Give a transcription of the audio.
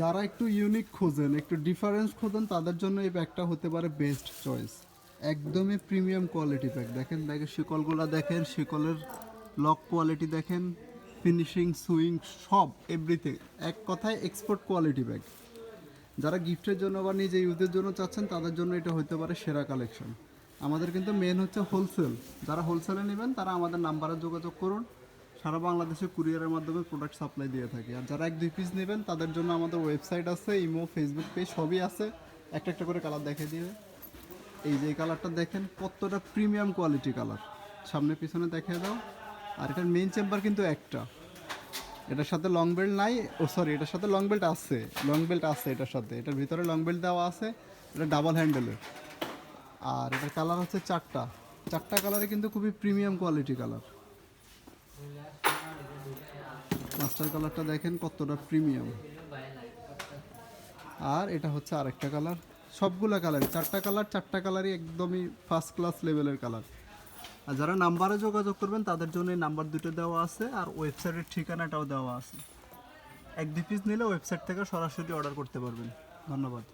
যারা একটু ইউনিক খোঁজেন, একটু ডিফারেন্স খোঁজেন, তাদের জন্য এই ব্যাগটা হতে পারে বেস্ট চয়েস একদমই প্রিমিয়াম কোয়ালিটি ব্যাগ দেখেন ব্যাগের শিকলগুলো দেখেন, শিকলের লক কোয়ালিটি দেখেন ফিনিশিং সুইং সব এভরিথিং এক কথায় এক্সপোর্ট কোয়ালিটি ব্যাগ যারা গিফটের জন্য বা নিজে ইউজের জন্য চাচ্ছেন, তাদের জন্য এটা হতে পারে সেরা কালেকশন আমাদের কিন্তু মেন হচ্ছে হোলসেল যারা হোলসেলে নেবেন, তারা আমাদের নাম্বারে যোগাযোগ করুন। সারা বাংলাদেশে কুরিয়ারের মাধ্যমে প্রোডাক্ট সাপ্লাই দিয়ে থাকি। আর যারা এক দুই পিস নেবেন, তাদের জন্য আমাদের ওয়েবসাইট আছে ইমো ফেসবুক পেজ সবই আছে। একটা একটা করে কালার দেখে দিবে। এই যে কালারটা দেখেন, কতটা প্রিমিয়াম কোয়ালিটি কালার সামনে পিছনে দেখে দাও। আর এটার মেইন চেম্বার কিন্তু একটা। এটার সাথে লং বেল্ট নাই। ও সরি এটার সাথে লং বেল্ট আছে। লং বেল্ট আছে এটার সাথে। এটার ভিতরে লং বেল্ট দেওয়া আছে। এটা ডাবল হ্যান্ডেলের আর এটার কালার হচ্ছে চারটা। চারটা কালারে কিন্তু খুবই প্রিমিয়াম কোয়ালিটি কালার মাস্টার কালারটা দেখেন কতটা প্রিমিয়াম। আর এটা হচ্ছে আরেকটা কালার। সবগুলা কালার চারটা কালার, চারটা কালারই একদমই ফার্স্ট ক্লাস লেভেলের কালার। আর যারা নাম্বারে যোগাযোগ করবেন, তাদের জন্য নাম্বার দুটো দেওয়া আছে আর ওয়েবসাইটের ঠিকানাটাও দেওয়া আছে। এক দুই পিস নিলে ওয়েবসাইট থেকে সরাসরি অর্ডার করতে পারবেন। ধন্যবাদ।